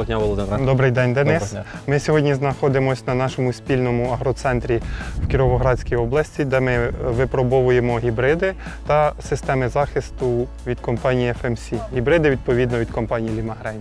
Доброго дня, Володимире. Добрий день, Денис. Доброго дня. Ми сьогодні знаходимося на нашому спільному агроцентрі в Кіровоградській області, де ми випробовуємо гібриди та системи захисту від компанії FMC. Гібриди відповідно від компанії Лімагрейн.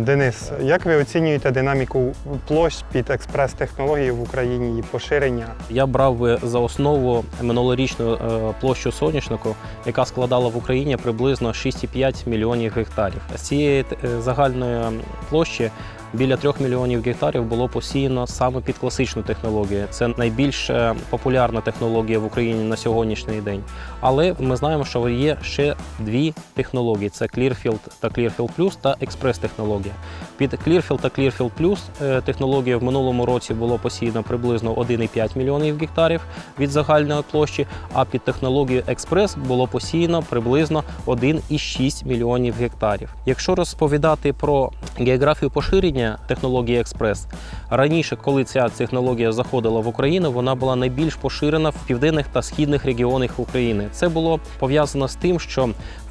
Денис, як ви оцінюєте динаміку площ під експрес-технології в Україні, її поширення? Я брав би за основу минулорічну е, площу соняшнику, яка складала в Україні приблизно 6,5 мільйонів гектарів. З цієї е, загальної площі біля 3 мільйонів гектарів було посіяно саме під класичну технологію. Це найбільш е, популярна технологія в Україні на сьогоднішній день. Але ми знаємо, що є ще дві технології: це Clearfield та Clearfield Plus та експрес-технологія. Під Clearfield та Clearfield Plus е, технологія в минулому році було посіяно приблизно 1,5 мільйонів гектарів від загальної площі, а під технологію Експрес було посіяно приблизно 1,6 мільйонів гектарів. Якщо розповідати про географію поширення технології Експрес, раніше, коли ця технологія заходила в Україну, вона була найбільш поширена в південних та східних регіонах України. Це було пов'язано з тим, що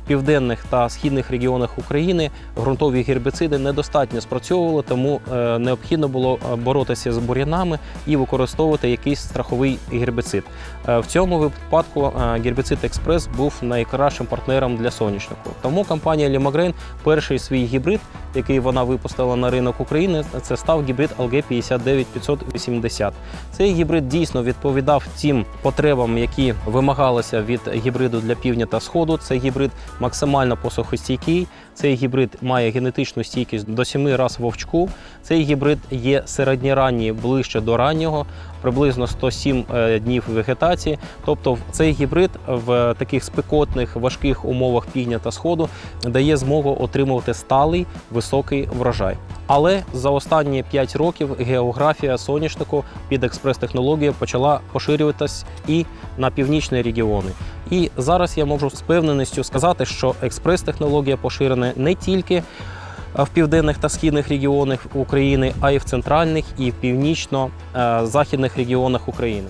південних та східних регіонах України ґрунтові гербіциди недостатньо спрацьовували, тому е, необхідно було е, боротися з бур'янами і використовувати якийсь страховий гербіцид. Е, В цьому випадку гербіцид Експрес був найкращим партнером для соняшнику. Тому компанія Лімагрейн перший свій гібрид, який вона випустила на ринок України, це став гібрид LG 59580. Цей гібрид дійсно відповідав тим потребам, які вимагалися від гібриду для півдня та сходу. Цей гібрид максимально посухостійкий. Цей гібрид має генетичну стійкість до 7 раз вовчку. Цей гібрид є середньоранній ближче до раннього, приблизно 107 е, днів вегетації. Тобто цей гібрид в таких спекотних важких умовах півдня та сходу дає змогу отримувати сталий високий врожай. Але за останні 5 років географія соняшнику під експрес-технологію почала поширюватись і на північні регіони. І зараз я можу з певненістю сказати, що експрес-технологія поширена не тільки в південних та східних регіонах України, а й в центральних і північно-західних регіонах України.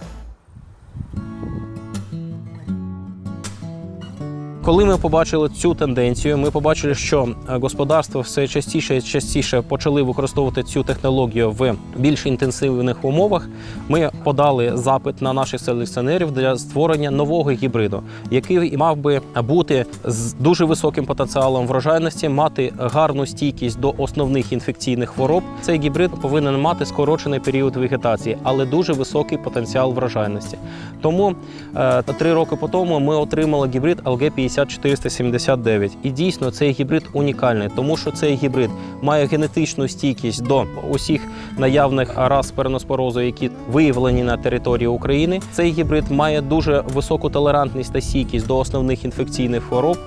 Коли ми побачили цю тенденцію, ми побачили, що е, господарства все частіше і частіше почали використовувати цю технологію в більш інтенсивних умовах. Ми подали запит на наших селекціонерів для створення нового гібриду, який мав би бути з дуже високим потенціалом врожайності, мати гарну стійкість до основних інфекційних хвороб. Цей гібрид повинен мати скорочений період вегетації, але дуже високий потенціал врожайності. Тому е, три роки по тому ми отримали гібрид LG 50479. І дійсно цей гібрид унікальний, тому що цей гібрид має генетичну стійкість до усіх наявних рас переноспорозу, які виявлені на території України. Цей гібрид має дуже високу толерантність та стійкість до основних інфекційних хвороб.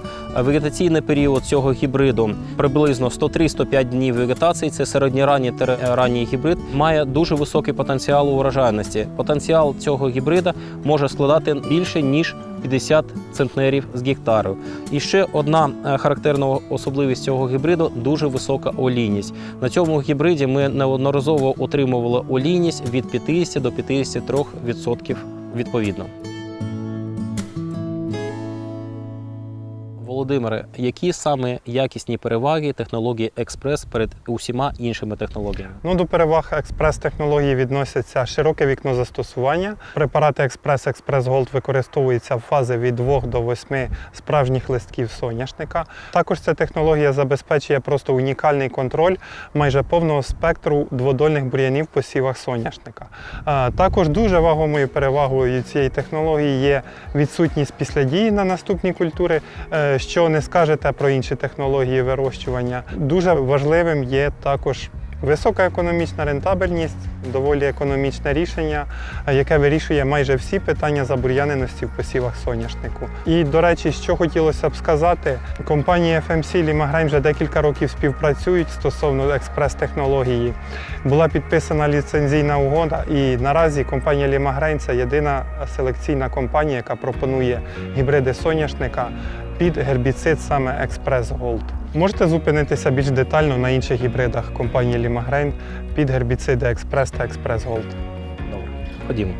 Вегетаційний період цього гібриду приблизно 103-105 днів вегетації. Це середньоранній та ранній гібрид. Має дуже високий потенціал урожайності. Потенціал цього гібрида може складати більше ніж 50 центнерів з гектару. І ще одна е, характерна особливість цього гібриду дуже висока олійність. На цьому гібриді ми неодноразово отримували олійність від 50 до 53% відповідно. Володимире, які саме якісні переваги технології Експрес перед усіма іншими технологіями? Ну, до переваг експрес-технології відносяться широке вікно застосування. Препарати Експрес Експрес Голд використовуються в фази від 2 до 8 справжніх листків соняшника. Також ця технологія забезпечує просто унікальний контроль майже повного спектру дводольних бур'янів в посівах соняшника. Також дуже вагомою перевагою цієї технології є відсутність післядії на наступні культури. Що не скажете про інші технології вирощування. Дуже важливим є також Висока економічна рентабельність, доволі економічне рішення, яке вирішує майже всі питання забур'яненості в посівах соняшнику. І, до речі, що хотілося б сказати, компанії FMC і вже декілька років співпрацюють стосовно експрес-технології. Була підписана ліцензійна угода, і наразі компанія Limagrange – це єдина селекційна компанія, яка пропонує гібриди соняшника під гербіцид саме Експрес Голд. Можете зупинитися більш детально на інших гібридах компанії Лімагрейн під гербіциди Експрес та Експрес Голд. Добре, ходімо.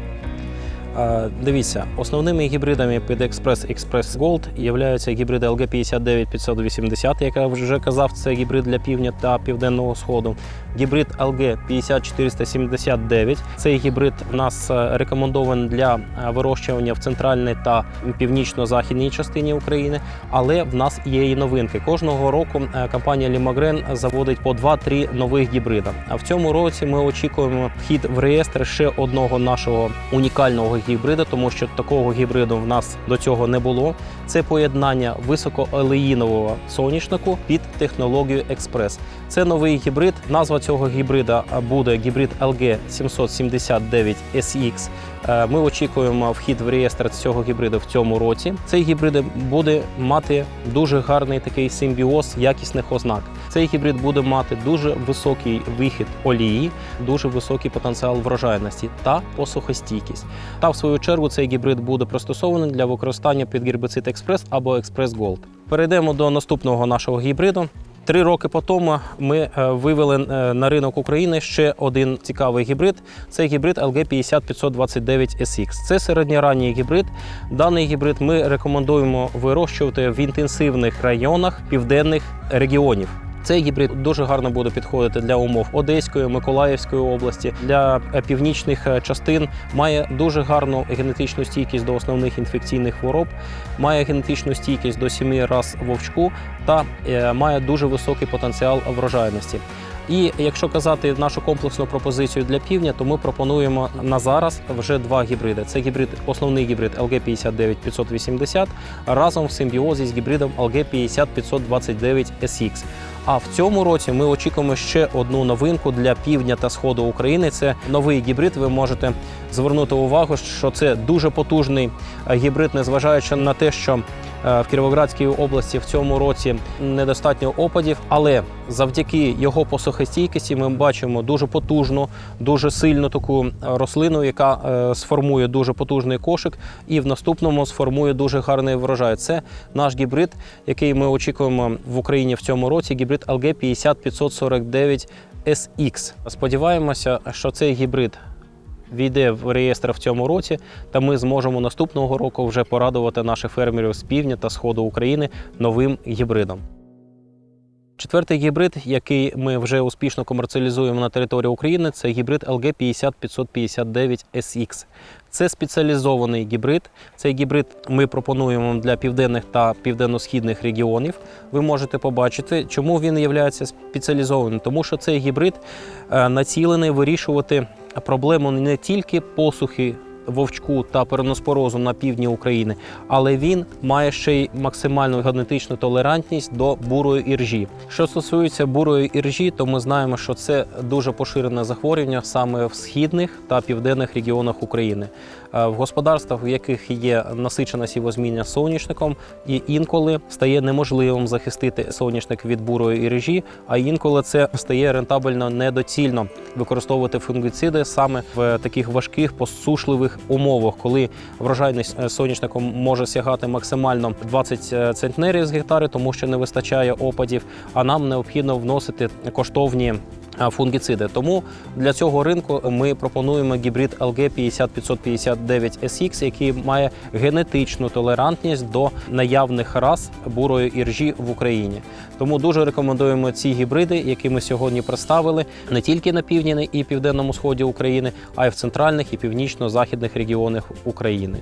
Дивіться, основними гібридами під Express Gold являються гібриди LG 59 580, як я вже казав, це гібрид для півдня та південного сходу. Гібрид LG 50479. Цей гібрид в нас е, рекомендований для е, вирощування в центральній та північно-західній частині України. Але в нас є і новинки. Кожного року е, компанія Лімагрен заводить по 2-3 нових гібрида. А в цьому році ми очікуємо вхід в реєстр ще одного нашого унікального гібрида, тому що такого гібриду в нас до цього не було. Це поєднання високоолеїнового соняшнику під технологію Експрес. Це новий гібрид. Назва цього гібрида буде гібрид LG 779 SX. Е, Ми очікуємо вхід в реєстр цього гібриду в цьому році. Цей гібрид буде мати дуже гарний такий симбіоз якісних ознак. Цей гібрид буде мати дуже високий вихід олії, дуже високий потенціал врожайності та посухостійкість. Та в свою чергу цей гібрид буде пристосований для використання під гербіцид Експрес або Експрес Голд. Перейдемо до наступного нашого гібриду. Три роки по тому ми е, вивели е, на ринок України ще один цікавий гібрид. Це гібрид LG 50529 SX. Це середньоранній гібрид. Даний гібрид ми рекомендуємо вирощувати в інтенсивних районах південних регіонів. Цей гібрид дуже гарно буде підходити для умов Одеської, Миколаївської області, для е, північних е, частин. Має дуже гарну генетичну стійкість до основних інфекційних хвороб, має генетичну стійкість до сіми раз вовчку та е, має дуже високий потенціал врожайності. І якщо казати нашу комплексну пропозицію для півдня, то ми пропонуємо на зараз вже два гібриди. Це гібрид, основний гібрид LG 59 580 разом в симбіозі з гібридом LG 50 529 SX. А в цьому році ми очікуємо ще одну новинку для півдня та сходу України. Це новий гібрид. Ви можете звернути увагу, що це дуже потужний гібрид, незважаючи на те, що в Кіровоградській області в цьому році недостатньо опадів, але завдяки його посухостійкості ми бачимо дуже потужну, дуже сильну таку е, рослину, яка е, сформує дуже потужний кошик, і в наступному сформує дуже гарний врожай. Це наш гібрид, який ми очікуємо в Україні в цьому році. Гібрид LG 50549 SX. Сподіваємося, що цей гібрид війде в реєстр в цьому році, та ми зможемо наступного року вже порадувати наших фермерів з півдня та сходу України новим гібридом. Четвертий гібрид, який ми вже успішно комерціалізуємо на території України, це гібрид LG 50559 SX. Це спеціалізований гібрид. Цей гібрид ми пропонуємо для південних та південно-східних регіонів. Ви можете побачити, чому він є спеціалізованим, тому що цей гібрид е, націлений вирішувати проблему не тільки посухи вовчку та переноспорозу на півдні України, але він має ще й максимальну генетичну толерантність до бурої іржі. Що стосується бурої іржі, то ми знаємо, що це дуже поширене захворювання саме в східних та південних регіонах України. Е, В господарствах, в яких є насичена сівозміння соняшником, і інколи стає неможливим захистити соняшник від бурої іржі, а інколи це стає рентабельно недоцільно використовувати фунгіциди саме в таких важких посушливих умовах, коли врожайність е, соняшником може сягати максимально 20 центнерів з гектари, тому що не вистачає опадів. А нам необхідно вносити коштовні фунгіциди. Тому для цього ринку ми пропонуємо гібрид LG 50559 SX, який має генетичну толерантність до наявних рас бурої іржі в Україні. Тому дуже рекомендуємо ці гібриди, які ми сьогодні представили не тільки на півдні і південному сході України, а й в центральних і північно-західних регіонах України.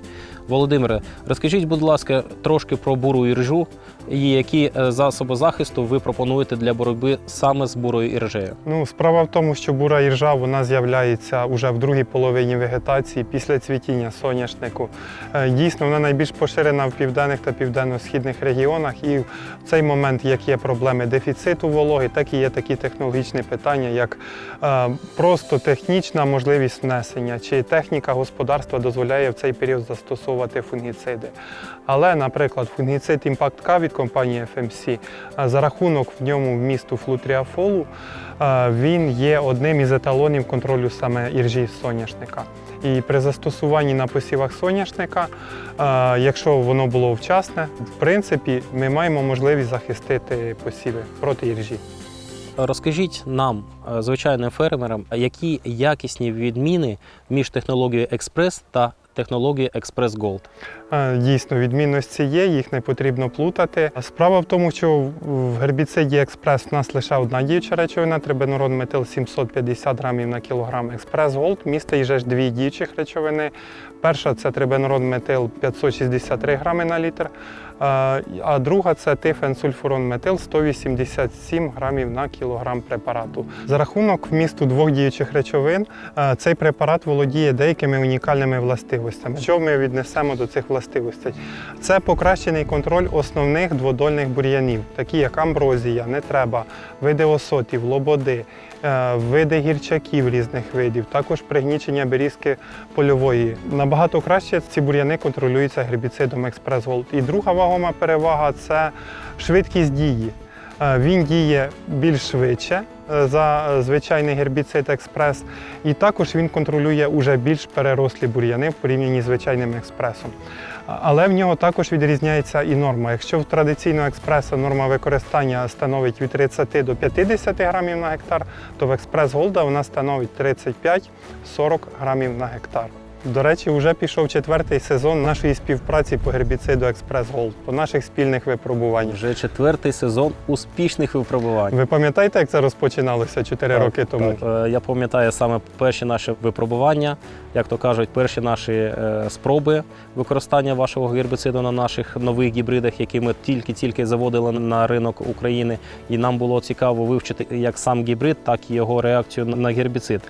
Володимире, розкажіть, будь ласка, трошки про буру іржу і які е, засоби захисту ви пропонуєте для боротьби саме з бурою іржею. Ну, справа в тому, що бура іржа вона з'являється уже в другій половині вегетації після цвітіння соняшнику. Е, Дійсно, вона найбільш поширена в південних та південно-східних регіонах. І в цей момент, як є проблеми дефіциту вологи, так і є такі технологічні питання, як е, просто технічна можливість внесення, чи техніка господарства дозволяє в цей період застосовувати фунгіциди. Але, наприклад, фунгіцид Impact K від компанії FMC е, за рахунок в ньому вмісту флутріафолу він є одним із еталонів контролю саме іржі соняшника. І при застосуванні на посівах соняшника, е, якщо воно було вчасне, в принципі, ми маємо можливість захистити посіви проти іржі. Розкажіть нам, е, звичайним фермерам, які якісні відміни між технологією експрес та технології Express Gold. Дійсно, відмінності є, їх не потрібно плутати. Справа в тому, що в гербіциді експрес в нас лише одна діюча речовина, трибенурон метил 750 грамів на кілограм. Експрес Голд містить вже ж дві діючих речовини. Перша це трибенурон метил 563 грами на літр, а друга це тифенсульфурон метил 187 грамів на кілограм препарату. За рахунок вмісту двох діючих речовин е, цей препарат володіє деякими унікальними властивостями. Що ми віднесемо до цих властивостей? Це покращений контроль основних дводольних бур'янів, такі як амброзія, нетреба, види осотів, лободи, е, види гірчаків різних видів, також пригнічення берізки польової. Набагато краще ці бур'яни контролюються гербіцидом Експрес Голд. І друга вагома перевага це швидкість дії. Е, Він діє більш швидше е, за е, звичайний гербіцид експрес, і також він контролює уже більш перерослі бур'яни в порівнянні з звичайним експресом. Але в нього також відрізняється і норма. Якщо в традиційного експреса норма використання становить від 30 до 50 грамів на гектар, то в експрес Голда вона становить 35-40 грамів на гектар. До речі, вже пішов четвертий сезон нашої співпраці по гербіциду Експрес Голд, по наших спільних випробуваннях. Вже четвертий сезон успішних випробувань. Ви пам'ятаєте, як це розпочиналося 4 Так, роки тому? так. Е, Я пам'ятаю саме перші наші випробування, як то кажуть, перші наші е, спроби використання вашого гербіциду на наших нових гібридах, які ми тільки-тільки заводили на ринок України. І нам було цікаво вивчити як сам гібрид, так і його реакцію на гербіцид.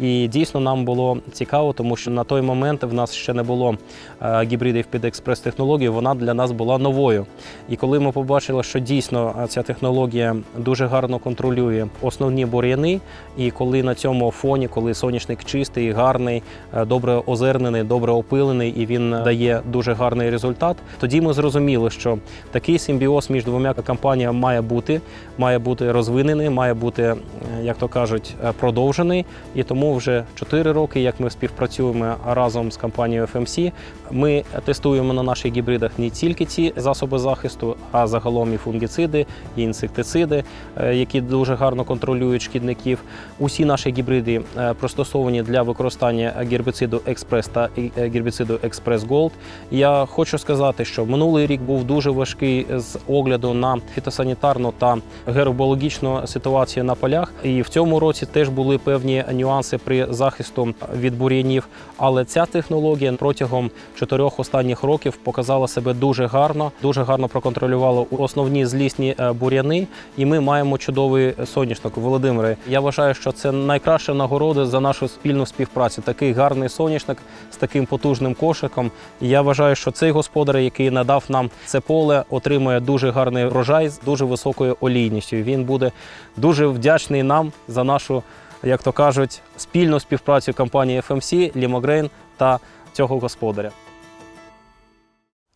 І дійсно нам було цікаво, тому що на той момент в нас ще не було е, гібридів під експрес-технологію, вона для нас була новою. І коли ми побачили, що дійсно е, ця технологія дуже гарно контролює основні бур'яни, і коли на цьому фоні, коли соняшник чистий, гарний, е, добре озернений, добре опилений, і він дає дуже гарний результат, тоді ми зрозуміли, що такий симбіоз між двома компаніями має бути, має бути розвинений, має бути, як то кажуть, продовжений. І тому вже 4 роки, як ми співпрацюємо разом з компанією FMC, ми тестуємо на наших гібридах не тільки ці засоби захисту, а загалом і фунгіциди, і інсектициди, е, які дуже гарно контролюють шкідників. Усі наші гібриди е, пристосовані для використання гербіциду Експрес та е, гербіциду Експрес Голд. Я хочу сказати, що минулий рік був дуже важкий з огляду на фітосанітарну та геробіологічну ситуацію на полях. І в цьому році теж були певні нюанси при захисту від бур'янів. Але ця технологія протягом чотирьох останніх років показала себе дуже гарно, дуже гарно проконтролювала основні злісні е, бур'яни. І ми маємо чудовий соняшник. Володимире, я вважаю, що це найкраща нагорода за нашу спільну співпрацю. Такий гарний соняшник з таким потужним кошиком. Я вважаю, що цей господар, який надав нам це поле, отримує дуже гарний врожай з дуже високою олійністю. Він буде дуже вдячний нам за нашу, як то кажуть, спільну співпрацю компанії FMC, Лімогрейн та цього господаря.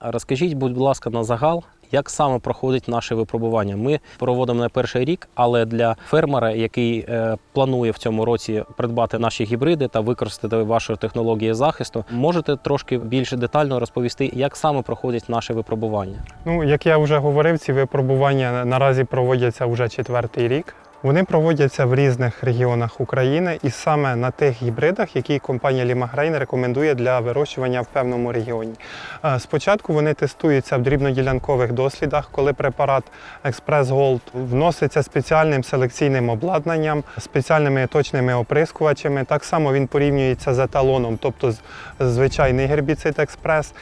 Розкажіть, будь ласка, на загал, як саме проходить наше випробування. Ми проводимо не перший рік, але для фермера, який е, планує в цьому році придбати наші гібриди та використати ваші технології захисту, можете трошки більше детально розповісти, як саме проходить наше випробування. Ну, як я вже говорив, ці випробування наразі проводяться вже четвертий рік. Вони проводяться в різних регіонах України і саме на тих гібридах, які компанія Лімагрейн рекомендує для вирощування в певному регіоні. Е, Спочатку вони тестуються в дрібноділянкових дослідах, коли препарат Експрес Голд вноситься спеціальним селекційним обладнанням, спеціальними точними оприскувачами. Так само він порівнюється з еталоном, тобто звичайний гербіцид Експрес.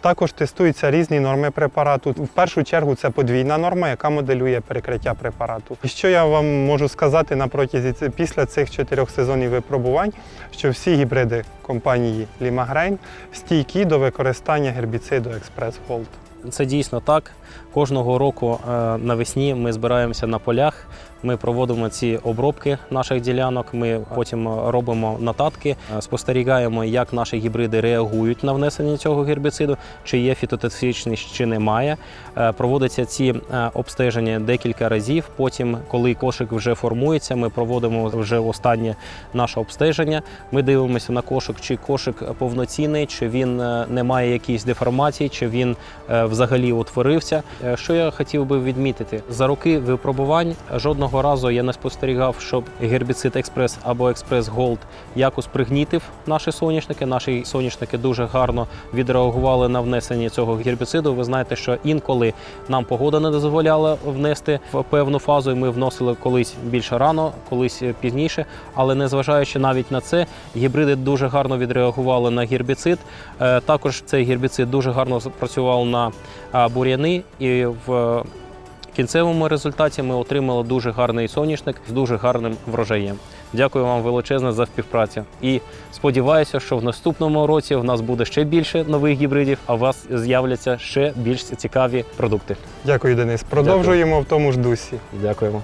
Також тестуються різні норми препарату. В першу чергу це подвійна норма, яка моделює перекриття препарату. Що я вам можу сказати на протязі після цих чотирьох сезонів випробувань, що всі гібриди компанії Лімагрейн стійкі до використання гербіциду Експрес Голд. Це дійсно так. Кожного року е, навесні ми збираємося на полях. Ми проводимо ці обробки наших ділянок. Ми потім робимо нотатки, е, спостерігаємо, як наші гібриди реагують на внесення цього гербіциду, чи є фітотоксичність, чи немає. Е, Проводяться ці е, обстеження декілька разів. Потім, коли кошик вже формується, ми проводимо вже останнє наше обстеження. Ми дивимося на кошик, чи кошик повноцінний, чи він не має якісь деформацій, чи він взагалі утворився. Що я хотів би відмітити за роки випробувань жодного жодного разу я не спостерігав, щоб гербіцид Експрес або Експрес Голд якось пригнітив наші соняшники. Наші соняшники дуже гарно відреагували на внесення цього гербіциду. Ви знаєте, що інколи нам погода не дозволяла внести в певну фазу, і ми вносили колись більше рано, колись пізніше. Але незважаючи навіть на це, гібриди дуже гарно відреагували на гербіцид. Е, Також цей гербіцид дуже гарно запрацював на бур'яни і в кінцевому результаті ми отримали дуже гарний соняшник з дуже гарним врожаєм. Дякую вам величезне за співпрацю. І сподіваюся, що в наступному році в нас буде ще більше нових гібридів, а у вас з'являться ще більш цікаві продукти. Дякую, Денис. Продовжуємо в тому ж дусі. Дякуємо.